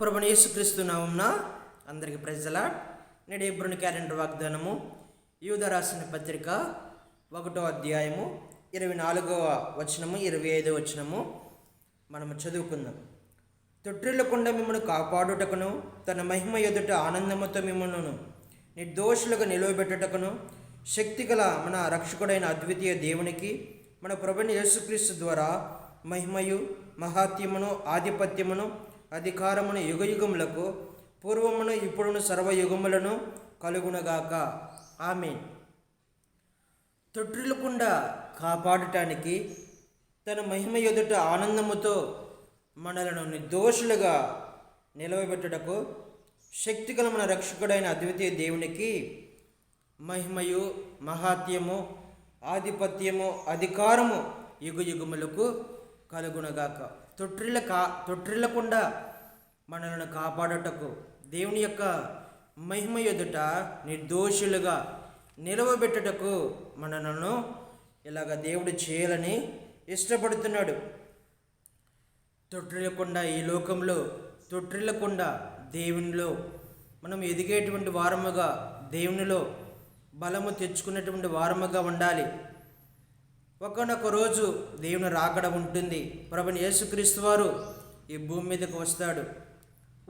ప్రభుని యేసుక్రీస్తు నామంన అందరికి ప్రజల నేడు ఇబ్రుని క్యాలెండర్ వాగ్దానము యూద రాసిన పత్రిక ఒకటో అధ్యాయము ఇరవై నాలుగవ వచనము ఇరవై ఐదవ వచనము. మనము చదువుకుందాం. తొట్టిల్లకుండా మిమ్మల్ని కాపాడుటకును తన మహిమ ఎదుట ఆనందముతో మిమ్మల్ని నిర్దోషులుగా నిలవబెట్టుటకును శక్తిగల మన రక్షకుడైన అద్వితీయ దేవునికి మన ప్రభుని యేసుక్రీస్తు ద్వారా మహిమయు మహాత్యమును ఆధిపత్యమును అధికారమును యుగయుగములకు పూర్వమును ఇప్పుడును సర్వయుగములను కలుగునగాక. ఆమె తొట్టిల్లకుండా కాపాడటానికి తన మహిమ ఎదుట ఆనందముతో మనలను నిర్దోషులుగా నిలవబెట్టుటకు శక్తిగల మన రక్షకుడైన అద్వితీయ దేవునికి మహిమయు మహాత్యము ఆధిపత్యము అధికారము యుగ యుగములకు కలుగునగాక. తొట్టిల్ల కా తొట్టిల్లకుండా మనలను కాపాడుటకు దేవుని యొక్క మహిమ ఎదుట నిర్దోషులుగా నిలవబెట్టుటకు మనలను ఇలాగ దేవుడు చేయాలని ఇష్టపడుతున్నాడు. తొట్టిల్లకుండా ఈ లోకంలో తొట్టిల్లకుండా దేవునిలో మనం ఎదిగేటువంటి వారముగా దేవునిలో బలము తెచ్చుకున్నటువంటి వారముగా ఉండాలి. ఒకనొక రోజు దేవుని రాకడ ఉంటుంది. ప్రభుని యేసుక్రీస్తు వారు ఈ భూమి మీదకు వస్తాడు.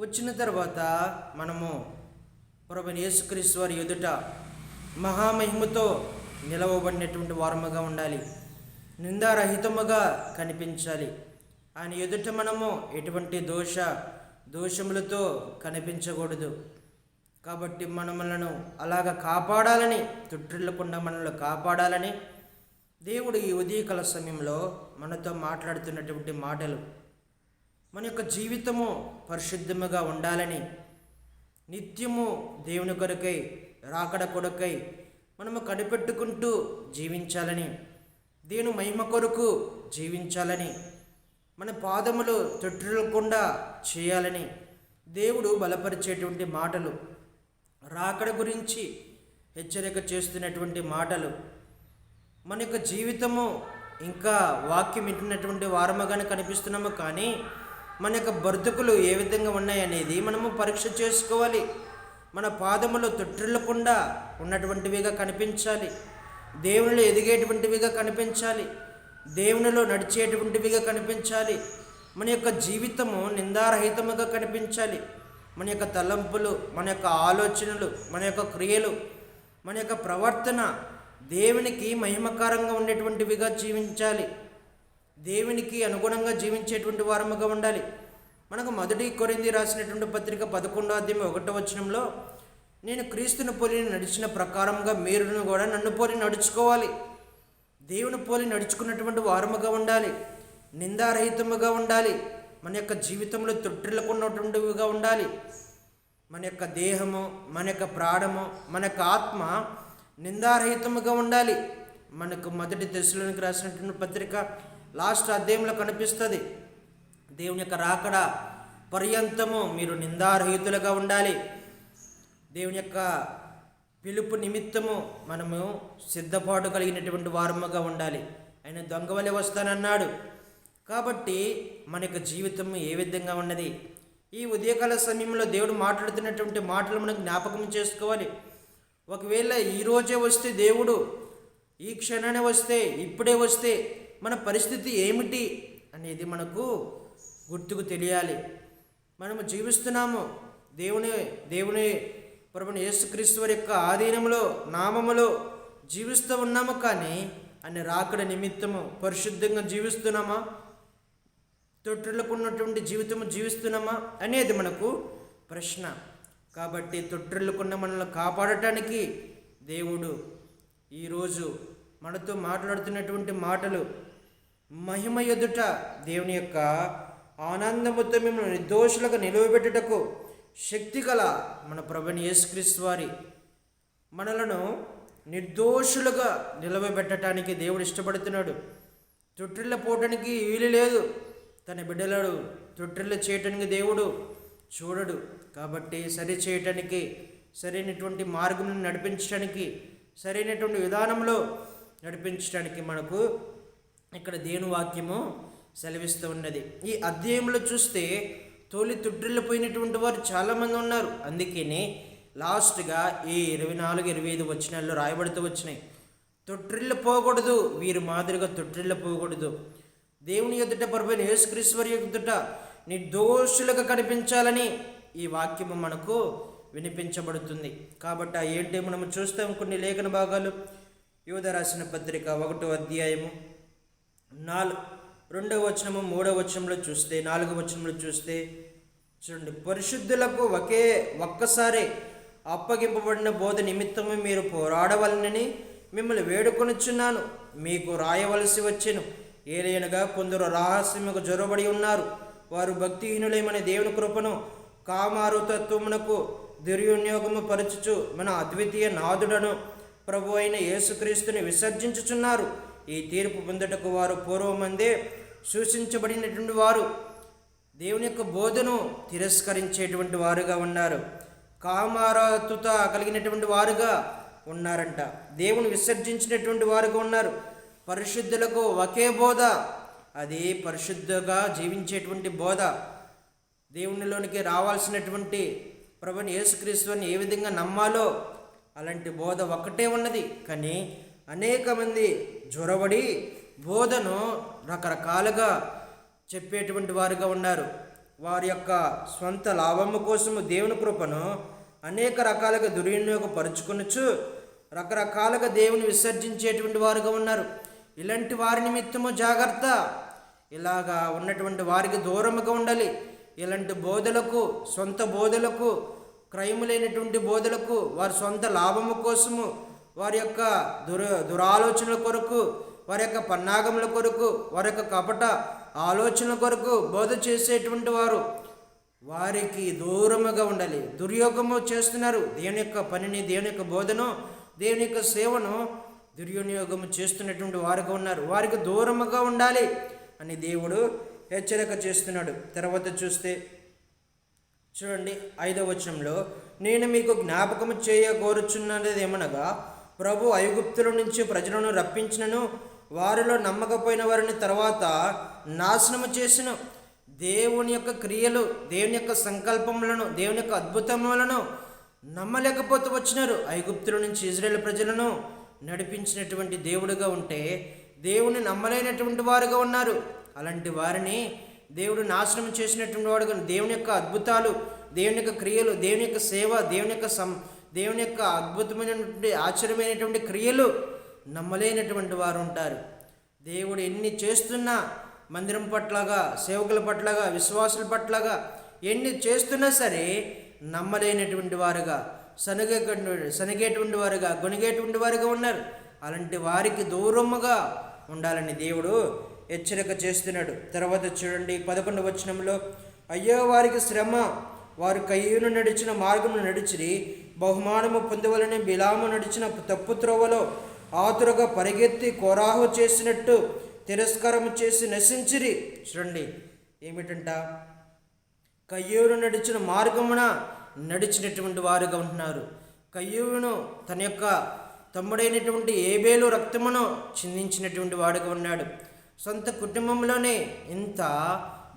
వచ్చిన తర్వాత మనము ప్రభుని యేసుక్రీస్తు వారి ఎదుట మహామహిమతో నిలవబడినటువంటి వారముగా ఉండాలి. నిందారహితముగా కనిపించాలి. ఆయన ఎదుట మనము ఎటువంటి దోష దోషములతో కనిపించకూడదు. కాబట్టి మనములను అలాగ కాపాడాలని తుట్టిల్లకుండా మనల్ని కాపాడాలని దేవుడు ఈ ఉదయకాల సమయంలో మనతో మాట్లాడుతున్నటువంటి మాటలు మన యొక్క జీవితము పరిశుద్ధముగా ఉండాలని నిత్యము దేవుని కొరకై రాకడ కొరకై మనము కనిపెట్టుకుంటూ జీవించాలని దేవుని మహిమ కొరకు జీవించాలని మన పాదములు తొట్టిల్లకుండా చేయాలని దేవుడు బలపరిచేటువంటి మాటలు రాకడ గురించి హెచ్చరిక చేస్తున్నటువంటి మాటలు మన యొక్క జీవితము ఇంకా వాక్యం వింటున్నటువంటి వారముగానే కనిపిస్తున్నాము. కానీ మన యొక్క బ్రతుకులు ఏ విధంగా ఉన్నాయనేది మనము పరీక్ష చేసుకోవాలి. మన పాదములు తొట్టిల్లకుండా ఉన్నటువంటివిగా కనిపించాలి. దేవునిలో ఎదిగేటువంటివిగా కనిపించాలి. దేవునిలో నడిచేటువంటివిగా కనిపించాలి. మన యొక్క జీవితము నిందారహితముగా కనిపించాలి. మన యొక్క తలంపులు మన యొక్క ఆలోచనలు మన యొక్క క్రియలు మన యొక్క ప్రవర్తన దేవునికి మహిమకారంగా ఉండేటువంటివిగా జీవించాలి. దేవునికి అనుగుణంగా జీవించేటువంటి వారముగా ఉండాలి. మనకు మొదటి కొరింది రాసినటువంటి పత్రిక పదకొండో అధ్యాయం ఒకటో వచనంలో నేను క్రీస్తుని పోలి నడిచిన ప్రకారంగా మీరును కూడా నన్ను పోలి నడుచుకోవాలి. దేవుని పోలి నడుచుకున్నటువంటి వారముగా ఉండాలి. నిందారహితముగా ఉండాలి. మన యొక్క జీవితంలో తొట్టిల్లకున్నటువంటివిగా ఉండాలి. మన యొక్క దేహము మన యొక్క ప్రాణము మన యొక్క ఆత్మ నిందారహితముగా ఉండాలి. మనకు మొదటి దశలోనికి రాసినటువంటి పత్రిక లాస్ట్ అధ్యాయంలో కనిపిస్తుంది. దేవుని యొక్క రాకడ పర్యంతము మీరు నిందారహితులుగా ఉండాలి. దేవుని యొక్క పిలుపు నిమిత్తము మనము సిద్ధపాటు కలిగినటువంటి వారముగా ఉండాలి. ఆయన దొంగవలి వస్తానన్నాడు. కాబట్టి మన యొక్క జీవితం ఏ విధంగా ఉన్నది? ఈ ఉదయకాల సమయంలో దేవుడు మాట్లాడుతున్నటువంటి మాటలు మనం జ్ఞాపకం చేసుకోవాలి. ఒకవేళ ఈరోజే వస్తే దేవుడు ఈ క్షణాన్ని వస్తే ఇప్పుడే వస్తే మన పరిస్థితి ఏమిటి అనేది మనకు గుర్తుకు తెలియాలి. మనము జీవిస్తున్నాము. దేవుని దేవుని ప్రభుని యేసుక్రీస్తు యొక్క ఆధీనంలో నామములో జీవిస్తూ ఉన్నాము కానీ అని రాకడ నిమిత్తము పరిశుద్ధంగా జీవిస్తున్నామా? తొట్టులకు ఉన్నటువంటి జీవితము జీవిస్తున్నామా అనేది మనకు ప్రశ్న. కాబట్టి తొట్టిల్లుకున్న మనల్ని కాపాడటానికి దేవుడు ఈరోజు మనతో మాట్లాడుతున్నటువంటి మాటలు మహిమ ఎదుట దేవుని యొక్క ఆనందముతో మిమ్మల్ని నిర్దోషులుగా నిలువబెట్టుటకు శక్తి గల మన ప్రభుని యేసుక్రీస్తు వారి మనలను నిర్దోషులుగా నిలవబెట్టడానికి దేవుడు ఇష్టపడుతున్నాడు. తొట్టిళ్ళ పోవటానికి వీలు లేదు. తన బిడ్డలను తొట్టిళ్ళ చేయటానికి దేవుడు చూడడు. కాబట్టి సరి చేయటానికి సరైనటువంటి మార్గం నడిపించడానికి సరైనటువంటి విధానంలో నడిపించడానికి మనకు ఇక్కడ దేని వాక్యము సెలవిస్తూ ఉన్నది. ఈ అధ్యాయంలో చూస్తే తోలి తుట్టిల్లిపోయినటువంటి వారు చాలామంది ఉన్నారు. అందుకని లాస్ట్గా ఈ ఇరవై నాలుగు ఇరవై ఐదు వచనాల్లో రాయబడుతూ వచ్చినాయి. తొట్టిల్లు పోకూడదు వీరి మాదిరిగా తొట్టిల్లు పోకూడదు. దేవుని ఎదుట పరమైన యేసుక్రీశ్వరి ఎదుట నిర్దోషులుగా కనిపించాలని ఈ వాక్యము మనకు వినిపించబడుతుంది. కాబట్టి ఆ ఏంటి మనం చూస్తాం కొన్ని లేఖన భాగాలు. యువత రాసిన పత్రిక ఒకటో అధ్యాయము నాలుగు రెండవ వచనము మూడవ వచనంలో చూస్తే నాలుగవ వచనంలో చూస్తే చూడండి. పరిశుద్ధులకు ఒకే ఒక్కసారి అప్పగింపబడిన బోధ నిమిత్తము మీరు పోరాడవలనని మిమ్మల్ని వేడుకొనిచున్నాను. మీకు రాయవలసి వచ్చెను. ఏలైనగా కొందరు రహస్యముకు జొరబడి ఉన్నారు. వారు భక్తిహీనులేమని దేవుని కృపను కామారుతత్వమునకు దుర్వినియోగము పరచుచు మన అద్వితీయ నాదుడను ప్రభు అయిన యేసుక్రీస్తుని విసర్జించుచున్నారు. ఈ తీర్పు పొందుటకు వారు పూర్వమందే సూచించబడినటువంటి వారు. దేవుని యొక్క బోధను తిరస్కరించేటువంటి వారుగా ఉన్నారు. కామారతుత కలిగినటువంటి వారుగా ఉన్నారంట. దేవుని విసర్జించినటువంటి వారుగా ఉన్నారు. పరిశుద్ధులకు ఒకే బోధ. అది పరిశుద్ధగా జీవించేటువంటి బోధ. దేవునిలోనికి రావాల్సినటువంటి ప్రభుని యేసుక్రీస్తుని ఏ విధంగా నమ్మాలో అలాంటి బోధ ఒక్కటే ఉన్నది. కానీ అనేక మంది జ్వరబడి బోధను రకరకాలుగా చెప్పేటువంటి వారుగా ఉన్నారు. వారి యొక్క స్వంత లాభము కోసము దేవుని కృపను అనేక రకాలుగా దుర్వినియోగపరుచుకొనొచ్చు రకరకాలుగా దేవుని విసర్జించేటువంటి వారుగా ఉన్నారు. ఇలాంటి వారి నిమిత్తము జాగ్రత్త. ఇలాగా ఉన్నటువంటి వారికి దూరముగా ఉండాలి. ఇలాంటి బోధలకు సొంత బోధలకు క్రయములైనటువంటి బోధలకు వారి సొంత లాభము కోసము వారి యొక్క దుర దురాలోచనల కొరకు వారి యొక్క పన్నాగముల కొరకు వారి యొక్క కపట ఆలోచనల కొరకు బోధ చేసేటువంటి వారు వారికి దూరముగా ఉండాలి. దుర్యోగము చేస్తున్నారు. దేవుని యొక్క పనిని దేవుని యొక్క బోధను దేవుని యొక్క సేవను దుర్వినియోగము చేస్తున్నటువంటి వారుగా ఉన్నారు. వారికి దూరముగా ఉండాలి అని దేవుడు హెచ్చరిక చేస్తున్నాడు. తర్వాత చూస్తే చూడండి ఐదవ వచనంలో నేను మీకు జ్ఞాపకం చేయగోరుచున్నది ఏమనగా ప్రభు ఐగుప్తుల నుంచి ప్రజలను రప్పించినను వారిలో నమ్మకపోయిన వారిని తర్వాత నాశనము చేసిన. దేవుని యొక్క క్రియలు దేవుని యొక్క సంకల్పములను దేవుని యొక్క అద్భుతములను నమ్మలేకపోతూ వచ్చినారు. ఐగుప్తుల నుంచి ఇజ్రాయేల్ ప్రజలను నడిపించినటువంటి దేవుడుగా ఉంటే దేవుని నమ్మలేనటువంటి వారుగా ఉన్నారు. అలాంటి వారిని దేవుడు నాశనం చేసినటువంటి వాడుగా దేవుని యొక్క అద్భుతాలు దేవుని యొక్క క్రియలు దేవుని యొక్క సేవ దేవుని యొక్క సం దేవుని యొక్క అద్భుతమైనటువంటి ఆశ్చర్యమైనటువంటి క్రియలు నమ్మలేనటువంటి వారు ఉంటారు. దేవుడు ఎన్ని చేస్తున్నా మందిరం పట్లగా సేవకుల పట్లగా విశ్వాసుల పట్లగా ఎన్ని చేస్తున్నా సరే నమ్మలేనటువంటి వారుగా శనగ సనగేటువంటి వారుగా గొనిగేటువంటి వారుగా ఉన్నారు. అలాంటి వారికి దూరముగా ఉండాలని దేవుడు హెచ్చరిక చేస్తున్నాడు. తర్వాత చూడండి పదకొండు వచనంలో అయ్యో వారికి శ్రమ వారు కయ్యూను నడిచిన మార్గమును నడిచిరి. బహుమానము పొందవలని బిలాము నడిచిన తప్పు త్రోవలో ఆతురగా పరిగెత్తి కోరాహు చేసినట్టు తిరస్కారము చేసి నశించిరి. చూడండి ఏమిటంట? కయ్యూరు నడిచిన మార్గమున నడిచినటువంటి వారుగా ఉంటున్నారు. కయ్యూరును తన యొక్క తమ్ముడైనటువంటి ఏబేలు రక్తమును చిందించినటువంటి వాడుగా ఉన్నాడు. సొంత కుటుంబంలోనే ఇంత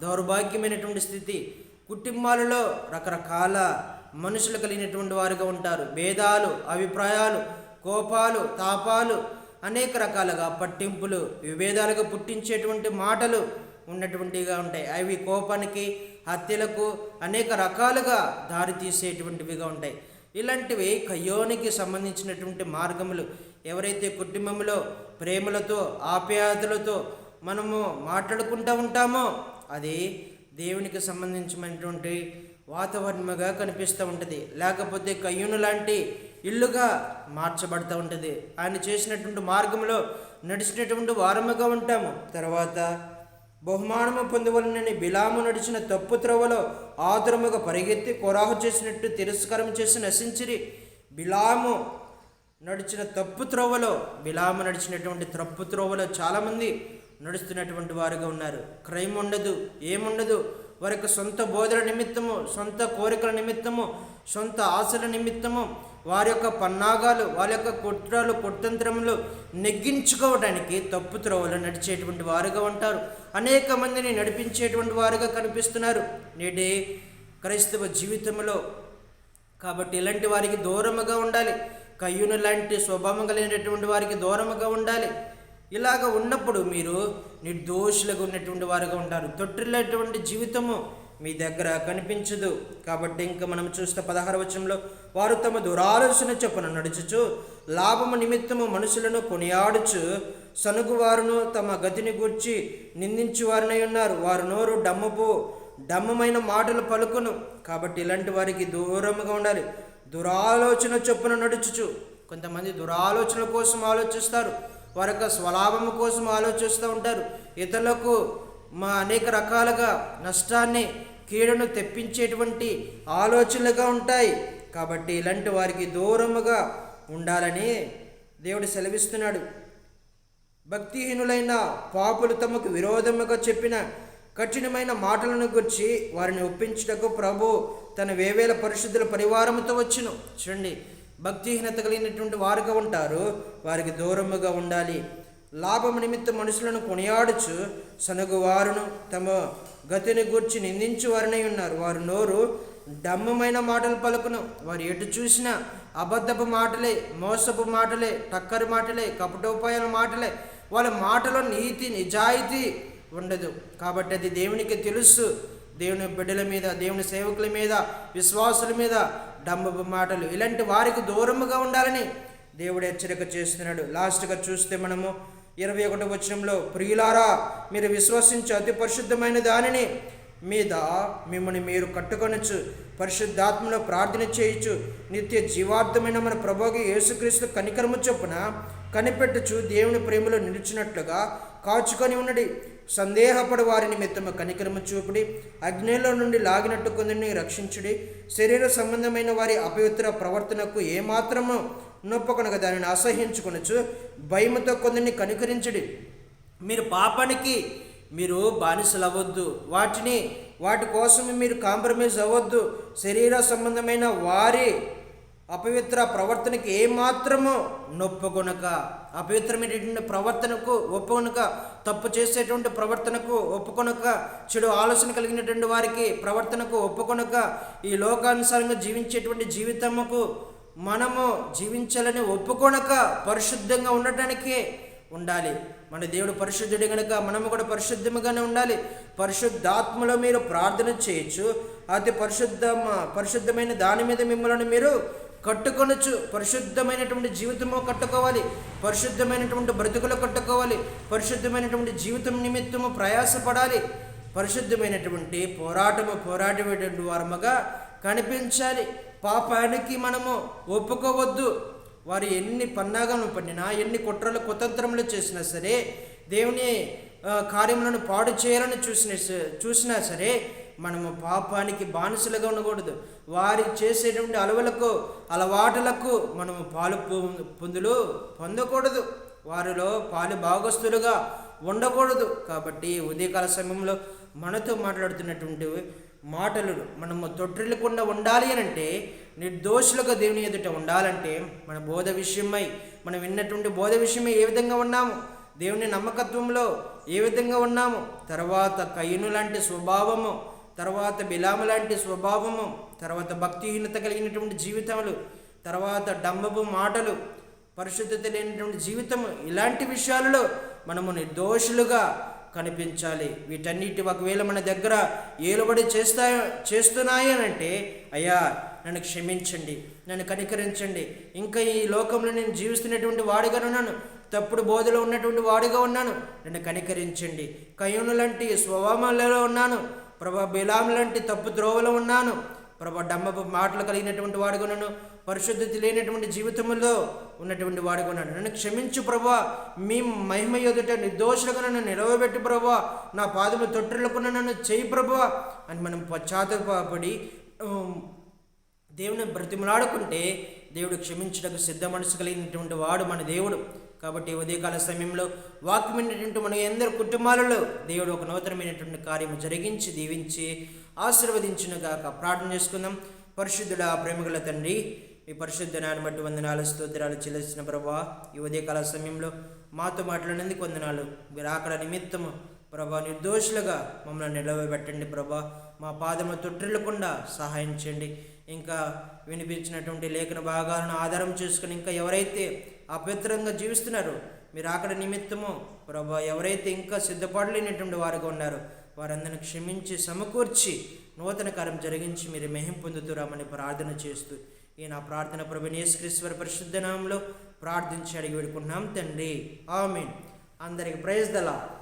దౌర్భాగ్యమైనటువంటి స్థితి. కుటుంబాలలో రకరకాల మనుషులు కలిగినటువంటి వారుగా ఉంటారు. భేదాలు అభిప్రాయాలు కోపాలు తాపాలు అనేక రకాలుగా పట్టింపులు విభేదాలుగా పుట్టించేటువంటి మాటలు ఉన్నటువంటివిగా ఉంటాయి. అవి కోపానికి హత్యలకు అనేక రకాలుగా దారితీసేటువంటివిగా ఉంటాయి. ఇలాంటివి కయ్యోనికి సంబంధించినటువంటి మార్గములు. ఎవరైతే కుటుంబంలో ప్రేమలతో ఆప్యాయతలతో మనము మాట్లాడుకుంటూ ఉంటామో అది దేవునికి సంబంధించినటువంటి వాతావరణముగా కనిపిస్తూ ఉంటుంది. లేకపోతే కయ్యూను లాంటి ఇల్లుగా మార్చబడుతూ ఉంటుంది. ఆయన చేసినటువంటి మార్గంలో నడిచినటువంటి వారముగా ఉంటాము. తర్వాత బహుమానము పొందవలనని బిలాము నడిచిన తప్పు త్రవలో ఆతురముగా పరిగెత్తి కొరాహు చేసినట్టు తిరస్కారం చేసి నశించిరి. బిలాము నడిచిన తప్పు త్రోవలో బిలాము నడిచినటువంటి తప్పు త్రోవలో చాలామంది నడుస్తున్నటువంటి వారుగా ఉన్నారు. క్రైమ్ ఉండదు ఏముండదు. వారి యొక్క సొంత బోధల నిమిత్తము సొంత కోరికల నిమిత్తము సొంత ఆశల నిమిత్తము వారి యొక్క పన్నాగాలు వారి యొక్క కుట్రలు కుట్తంత్రములు నెగ్గించుకోవడానికి తప్పు త్రోవలు నడిచేటువంటి వారుగా ఉంటారు. అనేక మందిని నడిపించేటువంటి వారుగా కనిపిస్తున్నారు. నేటి క్రైస్తవ జీవితంలో కాబట్టి ఇలాంటి వారికి దూరముగా ఉండాలి. కయ్యూను లాంటి స్వభావం కలిగినటువంటి వారికి దూరముగా ఉండాలి. ఇలాగ ఉన్నప్పుడు మీరు నిర్దోషులుగా ఉన్నటువంటి వారుగా ఉంటారు. తొట్టిల్లేటువంటి జీవితము మీ దగ్గర కనిపించదు. కాబట్టి ఇంకా మనం చూస్తే పదహార వచనంలో వారు తమ దురాలోచన చొప్పున నడుచుచు లాభము నిమిత్తము మనుషులను కొనియాడుచు సనుగువారును తమ గతిని గూర్చి నిందించు వారినై ఉన్నారు. వారు నోరు డమ్మపు డమ్మమైన మాటలు పలుకును. కాబట్టి ఇలాంటి వారికి దూరంగా ఉండాలి. దురాలోచన చొప్పున నడుచుచు. కొంతమంది దురాలోచన కోసం ఆలోచిస్తారు. వారి యొక్క స్వలాభం కోసం ఆలోచిస్తూ ఉంటారు. ఇతరులకు మా అనేక రకాలుగా నష్టాన్ని కీడును తెప్పించేటువంటి ఆలోచనలుగా ఉంటాయి. కాబట్టి ఇలాంటి వారికి దూరముగా ఉండాలని దేవుడు సెలవిస్తున్నాడు. భక్తిహీనులైన పాపులు తమకు విరోధముగా చెప్పిన కఠినమైన మాటలను గురించి వారిని ఒప్పించుటకు ప్రభు తన వేవేల పరిశుద్ధుల పరివారముతో వచ్చును. చూడండి భక్తిహీనత కలిగినటువంటి వారుగా ఉంటారు. వారికి దూరముగా ఉండాలి. లాభం నిమిత్తం మనుషులను కొనియాడుచు సనుగు వారును తమ గతిని గూర్చి నిందించు వారినై ఉన్నారు. వారు నోరు డమ్మమైన మాటలు పలుకును. వారు ఎటు చూసినా అబద్ధపు మాటలే మోసపు మాటలే టక్కరు మాటలే కపటోపాయాల మాటలే. వాళ్ళ మాటలో నీతి నిజాయితీ ఉండదు. కాబట్టి అది దేవునికి తెలుసు. దేవుని బిడ్డల మీద దేవుని సేవకుల మీద విశ్వాసుల మీద డంబపు మాటలు. ఇలాంటి వారికి దూరముగా ఉండాలని దేవుడు హెచ్చరిక చేస్తున్నాడు. లాస్ట్గా చూస్తే మనము ఇరవై ఒకటి వచనంలో ప్రియులారా మీరు విశ్వసించే అతి పరిశుద్ధమైన దానిని మీద మిమ్మల్ని మీరు కట్టుకొనొచ్చు. పరిశుద్ధాత్మలో ప్రార్థన చేయొచ్చు నిత్య జీవార్థమైన మన ప్రభోగి యేసుక్రీస్తు కనికరము చొప్పున కనిపెట్టుచు దేవుని ప్రేమలో నిలిచినట్లుగా కాచుకొని ఉన్నది సందేహపడి వారి నిమిత్తము కనికరము చూపుడి అగ్నిలో నుండి లాగినట్టు కొందరిని రక్షించుడి. శరీర సంబంధమైన వారి అపవిత్ర ప్రవర్తనకు ఏమాత్రము నొప్పకొనక దానిని అసహించుకొనొచ్చు భయముతో కొందరిని కనికరించుడి. మీరు పాపానికి మీరు బానిసలు అవ్వద్దు వాటిని వాటి కోసం మీరు కాంప్రమైజ్ అవ్వద్దు. శరీర సంబంధమైన వారి అపవిత్ర ప్రవర్తనకి ఏమాత్రము నొప్పుకొనక అపవిత్రమైనటువంటి ప్రవర్తనకు ఒప్పుకొనక తప్పు చేసేటువంటి ప్రవర్తనకు ఒప్పుకొనక చెడు ఆలోచన కలిగినటువంటి వారికి ప్రవర్తనకు ఒప్పుకొనక ఈ లోకానుసారంగా జీవించేటువంటి జీవితముకు మనము జీవించాలని ఒప్పుకొనక పరిశుద్ధంగా ఉండటానికి ఉండాలి. మన దేవుడు పరిశుద్ధుడు కనుక మనము కూడా పరిశుద్ధముగానే ఉండాలి. పరిశుద్ధాత్మలో మీరు ప్రార్థన చేయొచ్చు. అతి పరిశుద్ధ పరిశుద్ధమైన దాని మీద మిమ్మల్ని మీరు కట్టుకొనొచ్చు పరిశుద్ధమైనటువంటి జీవితము కట్టుకోవాలి. పరిశుద్ధమైనటువంటి బ్రతుకులు కట్టుకోవాలి. పరిశుద్ధమైనటువంటి జీవితం నిమిత్తము ప్రయాసపడాలి. పరిశుద్ధమైనటువంటి పోరాటము పోరాటమేటువంటి వారముగా కనిపించాలి. పాపానికి మనము ఒప్పుకోవద్దు. వారు ఎన్ని పన్నాగాలను పండినా ఎన్ని కుట్రలు కుతంత్రములు చేసినా సరే దేవుని కార్యములను పాడు చేయాలని చూసిన చూసినా సరే మనము పాపానికి బానిసలుగా ఉండకూడదు. వారి చేసేటువంటి అలవలకు అలవాటులకు మనము పాలు పొందులు పొందకూడదు. వారిలో పాలు భాగస్తులుగా ఉండకూడదు. కాబట్టి ఉదయకాల సమయంలో మనతో మాట్లాడుతున్నటువంటి మాటలు మనము తొట్టిల్లకుండా ఉండాలి అని అంటే నిర్దోషులుగా దేవుని ఎదుట ఉండాలంటే మన బోధ విషయమై మనం విన్నటువంటి బోధ విషయమై ఏ విధంగా ఉన్నాము? దేవుని నమ్మకత్వంలో ఏ విధంగా ఉన్నాము? తర్వాత కయ్యను లాంటి స్వభావము తర్వాత బిలాము లాంటి స్వభావము తర్వాత భక్తిహీనత కలిగినటువంటి జీవితములు తర్వాత డంబపు మాటలు పరిశుద్ధత లేనటువంటి జీవితం ఇలాంటి విషయాలలో మనము నిర్దోషులుగా కనిపించాలి. వీటన్నిటి ఒకవేళ మన దగ్గర ఏలుబడి చేస్తా చేస్తున్నాయి అని అంటే అయ్యా నన్ను క్షమించండి నన్ను కనికరించండి. ఇంకా ఈ లోకంలో నేను జీవిస్తున్నటువంటి వాడిగా ఉన్నాను తప్పుడు బోధలో ఉన్నటువంటి వాడిగా ఉన్నాను నన్ను కనికరించండి. కయ్యూను లాంటి స్వభావాలలో ఉన్నాను ప్రభా బిలాం లాంటి తప్పు ద్రోవలో ఉన్నాను. ప్రభా డమ్మపు మాటలు కలిగినటువంటి వాడుకున్నాను పరిశుద్ధి పరిశుద్ధత లేనటువంటి జీవితంలో ఉన్నటువంటి వాడుకున్నాను నన్ను క్షమించు ప్రభా. మీ మహిమ ఎదుట నిర్దోషులుగా నన్ను నిలవబెట్టి ప్రభా. నా పాదము తొట్టులకు నన్ను చేయి ప్రభా. అని మనం పశ్చాత్తపడి దేవుని బ్రతిమలాడుకుంటే దేవుడు క్షమించడానికి సిద్ధ మనసు కలిగినటువంటి వాడు మన దేవుడు. కాబట్టి ఉదయకాల సమయంలో వాక్యమైనటువంటి మన అందరి కుటుంబాలలో దేవుడు ఒక నూతనమైనటువంటి కార్యము జరిగించి దీవించి ఆశీర్వదించునుగాక. ప్రార్థన చేసుకుందాం. పరిశుద్ధుడ ప్రేమగల తండ్రి ఈ పరిశుద్ధ నాన్ని బట్టి వందనాలు స్తోత్రాలు చెల్లిసిన ప్రభా ఈ ఉదయకాల సమయంలో మాతో మాట్లాడినందుకు వందనాలు. మీరు అక్కడ నిమిత్తము ప్రభా నిర్దోషులుగా మమ్మల్ని నిలవబెట్టండి ప్రభా. మా పాదము తొట్టిల్లకుండా సహాయం చేయండి. ఇంకా వినిపించినటువంటి లేఖన భాగాలను ఆధారం చేసుకుని ఇంకా ఎవరైతే అభ్యంతరంగా జీవిస్తున్నారు. మీరు అక్కడ నిమిత్తము ప్రభా ఎవరైతే ఇంకా సిద్ధపడలేనటువంటి వారుగా ఉన్నారో వారందరిని క్షమించి సమకూర్చి నూతన కాలం జరిగించి మీరు మెహం పొందుతురామని ప్రార్థన చేస్తూ ఈ నా ప్రార్థన ప్రభు యేసుక్రీశ్వర పరిశుద్ధ నామంలో ప్రార్థించి అడిగి వేడుకుంటున్నాం తండ్రి. ఆమెన్. అందరికి ప్రైజ్ దలా